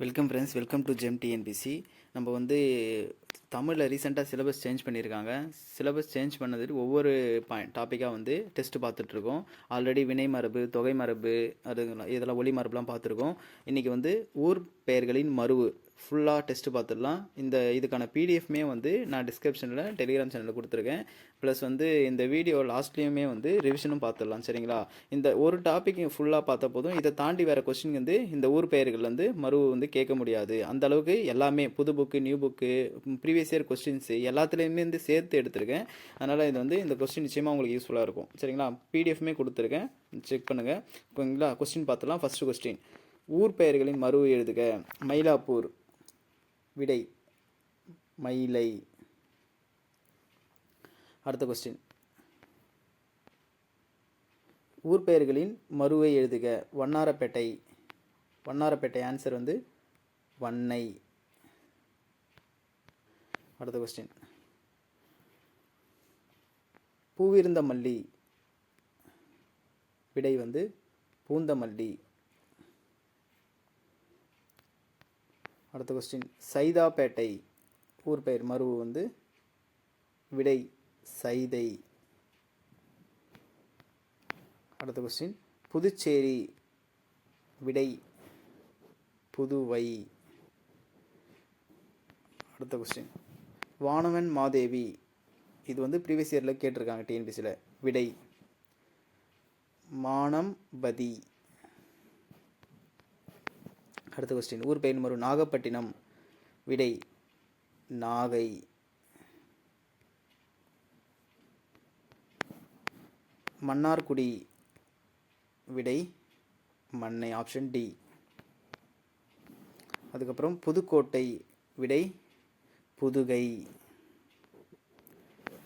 Welcome friends welcome to gem TNPSC நம்ம வந்து தமிழில் ரீசெண்டாக சிலபஸ் சேஞ்ச் பண்ணியிருக்காங்க சிலபஸ் சேஞ்ச் பண்ணதுக்கு ஒவ்வொரு பாயிண்ட் டாப்பிக்காக வந்து டெஸ்ட்டு பார்த்துட்ருக்கோம் ஆல்ரெடி வினை மரபு தொகை மரபு அது இதெல்லாம் ஒளி மரபுலாம் பார்த்துருக்கோம். இன்றைக்கி வந்து ஊர் பெயர்களின் மருவு ஃபுல்லாக டெஸ்ட்டு பார்த்துடலாம். இந்த இதுக்கான பிடிஎஃப்மே வந்து நான் டிஸ்கிரிப்ஷனில் டெலிகிராம் சேனலில் கொடுத்துருக்கேன். ப்ளஸ் வந்து இந்த வீடியோ லாஸ்ட்லேயுமே வந்து ரிவிஷனும் பார்த்துடலாம் சரிங்களா? இந்த ஒரு டாபிக் ஃபுல்லாக பார்த்த போதும் இதை தாண்டி வேறு கொஸ்டின் வந்து இந்த ஊர் பெயர்கள் வந்து மறு வந்து கேட்க முடியாது. அந்த அளவுக்கு எல்லாமே புது book new book previous year questions எல்லாத்துலேயுமே வந்து சேர்த்து எடுத்திருக்கேன். அதனால் இது வந்து இந்த கொஸ்டின் நிச்சயமாக உங்களுக்கு யூஸ்ஃபுல்லாக இருக்கும். சரிங்களா? பிடிஎஃப்மே கொடுத்துருக்கேன். செக் பண்ணுங்கள் ஓகேங்களா? கொஸ்டின் பார்த்துலாம் ஃபஸ்ட்டு கொஸ்டின் ஊர் பெயர்களின் மறு எழுதுக. மயிலாப்பூர். விடை. மயிலை. அடுத்த கொஸ்டின் ஊர் பெயர்களின் மறுவை எழுதுக. வண்ணாரப்பேட்டை. வண்ணாரப்பேட்டை ஆன்சர் வந்து வண்ணை. அடுத்த கொஸ்டின் பூவிருந்த மல்லி விடை வந்து பூந்தமல்லி. அடுத்த கொஸ்டின் சைதாப்பேட்டை. ஊர் பெயர் மருவு வந்து விடை சைதை. அடுத்த கொஸ்டின் புதுச்சேரி. விடை புதுவை. அடுத்த கொஸ்டின் வானவன் மாதேவி. இது வந்து ப்ரீவியஸ் இயரில் கேட்டிருக்காங்க டிஎன்பிசியில் விடை. மானம்பதி அடுத்த கொஸ்டின் ஊர் பெயர் மறு நாகப்பட்டினம். விடை. நாகை. மன்னார்குடி. விடை. மண்ணை. ஆப்ஷன் டி அதுக்கப்புறம் புதுக்கோட்டை. விடை. புதுகை.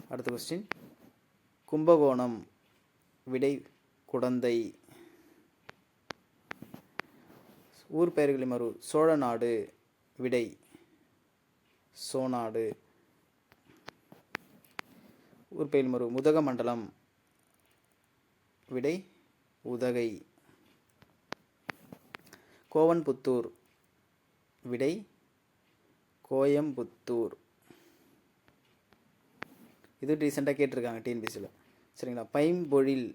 அடுத்த கொஸ்டின் கும்பகோணம் விடை குடந்தை. ஊர் பெயர்களின் மறு சோழநாடு விடை. சோநாடு. ஊர் பெயர் மறு முதகமண்டலம் விடை உதகை. கோவன்புத்தூர் விடை கோயம்புத்தூர். இது ரீசெண்டாக கேட்டிருக்காங்க டிஎன்பிசியில் சரிங்களா? பைம்பொழில்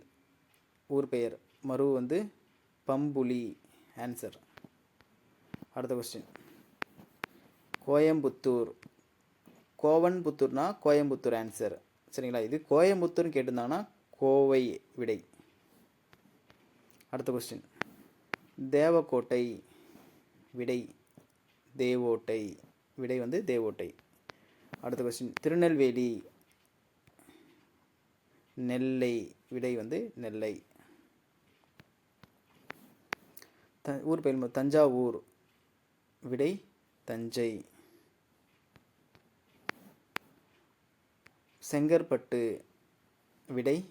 ஊர் பெயர். மறு வந்து பம்புலி. ஆன்சர் அடுத்த கொஸ்டின் கோயம்புத்தூர். கோவன்புத்தூர்னா கோயம்புத்தூர் ஆன்சர் சரிங்களா? இது கோயம்புத்தூர்னு கேட்டிருந்தாங்கன்னா கோவை விடை. அடுத்த கொஸ்டின் தேவக்கோட்டை விடை. தேவோட்டை. விடை வந்து தேவோட்டை. அடுத்த கொஸ்டின் திருநெல்வேலி நெல்லை விடை வந்து நெல்லை. த ஊர் பெயர் தஞ்சாவூர் விடை தஞ்சை. செங்கற்பட்டு விடை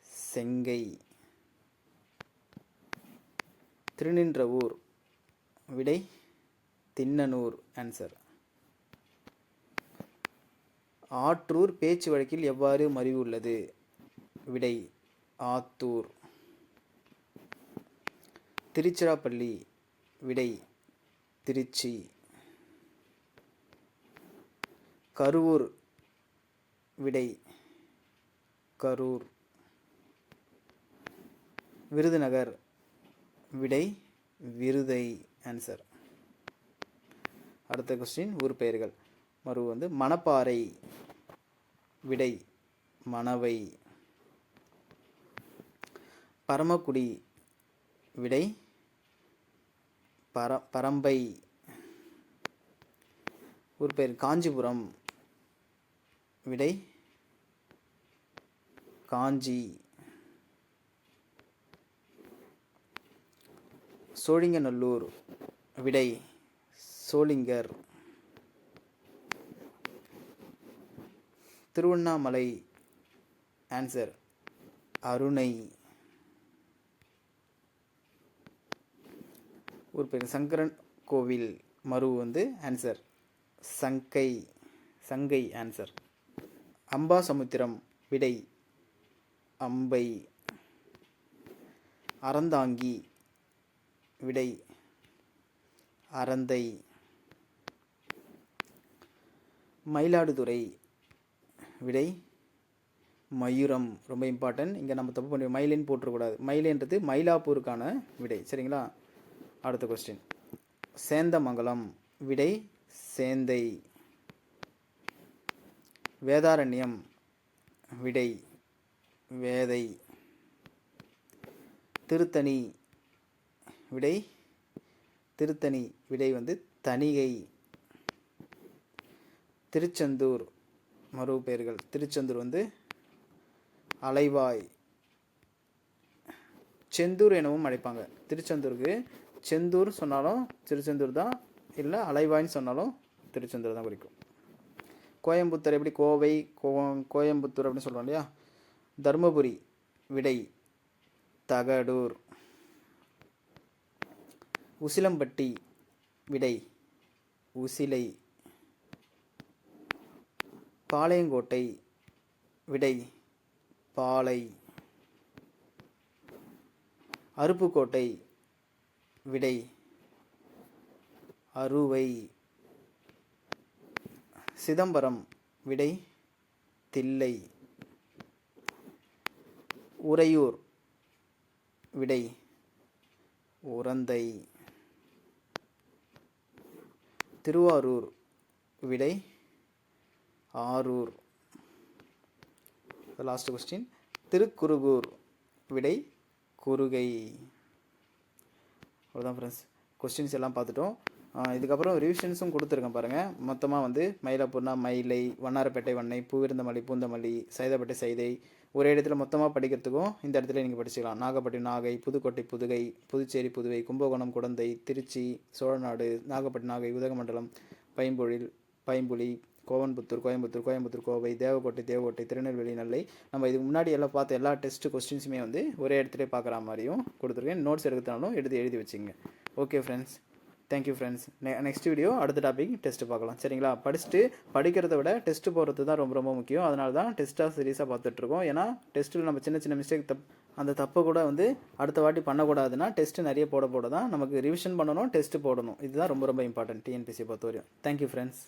செங்கை. திருநின்றவூர் விடை தின்னனூர். ஆன்சர் ஆற்றூர் பேச்சு வழக்கில் எவ்வாறு மறிவு உள்ளது? விடை ஆத்தூர். திருச்சிராப்பள்ளி. விடை திருச்சி. கரூர். விடை கரூர். விருதுநகர். விடை விருதை. ஆன்சர் அடுத்த கொஸ்டின் ஊர் பெயர்கள். மறு வந்து மணப்பாறை விடை மணவை. பரமக்குடி விடை பர பரம்பை. ஊர் பெயர் காஞ்சிபுரம் விடை காஞ்சி. சோழிங்கநல்லூர் விடை சோளிங்கர் திருவண்ணாமலை. ஆன்சர் அருணை. ஒரு பேர் சங்கரன் கோவில். மரு வந்து ஆன்சர் சங்கை. சங்கை ஆன்சர் அம்பாசமுத்திரம் விடை அம்பை. அறந்தாங்கி விடை அறந்தை. மயிலாடுதுறை விடை மயூரம் ரொம்ப இம்பார்ட்டன்ட் இங்கே நம்ம தப்பு பண்ணி மயிலின் போட்டுறக்கூடாது மயிலுன்றது மயிலாப்பூருக்கான விடை. சரிங்களா? அடுத்த கொஸ்டின் சேந்தமங்கலம். விடை சேந்தை. வேதாரண்யம். விடை வேதை. திருத்தணி. விடை திருத்தணி. விடை வந்து தணிகை. திருச்செந்தூர். மறு பெயர்கள் திருச்செந்தூர் வந்து அலைவாய். செந்தூர் எனவும் அழைப்பாங்க. திருச்செந்தூருக்கு செந்தூர் சொன்னாலும் திருச்செந்தூர் தான் இல்லை அலைவாய்ன்னு சொன்னாலும் திருச்செந்தூர் தான் குறிக்கும். கோயம்புத்தூர் எப்படி கோவை கோ கோயம்புத்தூர் அப்படின்னு சொல்கிறோம் இல்லையா? தருமபுரி விடை தகடூர். உசிலம்பட்டி விடை உசிலை. பாளையங்கோட்டை விடை பாலை அருப்புக்கோட்டை விடை அறுவை சிதம்பரம் விடை தில்லை. உறையூர் விடை உரந்தை. திருவாரூர் விடை ஆரூர். லாஸ்ட் கொஸ்டின் திருக்குறுகூர் விடை குறுகை. அவ்வளோதான் ஃப்ரெண்ட்ஸ் கொஸ்டின்ஸ் எல்லாம் பார்த்துட்டோம். இதுக்கப்புறம் ரிவிஷன்ஸும் கொடுத்துருக்கேன் பாருங்கள் மொத்தமாக வந்து மயிலாப்பூர்னா மயிலை வண்ணாரப்பேட்டை வண்ணை பூவிருந்தமல்லி பூந்தமல்லி சைதாப்பேட்டை சைதை ஒரே இடத்துல மொத்தமாக படிக்கிறதுக்கும் இந்த இடத்துல நீங்கள் படிச்சுக்கலாம். நாகப்பட்டினம் நாகை புதுக்கோட்டை புதுகை புதுச்சேரி புதுவை கும்பகோணம் குடந்தை திருச்சி சோழநாடு நாகப்பட்டினம் நாகை உதகமண்டலம் பைம்பொழில் பைம்புலி கோவன்புத்தூர் கோயம்புத்தூர் கோயம்புத்தூர் கோவை தேவக்கோட்டை தேவக்கோட்டை திருநெல்வேலி நெல்லை. நம்ம இதுக்கு முன்னாடி எல்லாம் பார்த்த எல்லா டெஸ்ட் கொஸ்டின்ஸுமே வந்து ஒரே இடத்துல பார்க்குற மாதிரியும் கொடுத்துருக்கேன். நோட்ஸ் எடுக்கிறதுனாலும் எடுத்து எழுதி வச்சுங்க okay friends thank you friends நெ நெக்ஸ்ட் வீடியோ அடுத்த டாபிக் டெஸ்ட்டு பார்க்கலாம். சரிங்களா? படிச்சுட்டு படிக்கிறத விட டெஸ்ட் போகிறது தான் ரொம்ப ரொம்ப முக்கியம். அதனால தான் டெஸ்ட்டாக சீரியஸாக பார்த்துட்ருக்கோம். ஏன்னா டெஸ்ட்டில் நம்ம சின்ன சின்ன மிஸ்டேக் தப் அந்த தப்பை கூட வந்து அடுத்த வாட்டி பண்ணக்கூடாதுன்னா டெஸ்ட்டு நிறைய போட போட தான் நமக்கு ரிவிஷன் பண்ணணும் டெஸ்ட்டு போடணும். இதுதான் ரொம்ப ரொம்ப இம்பார்ட்டன்ட் டிஎன்பிசி பொறுத்தவரையும். Thank you friends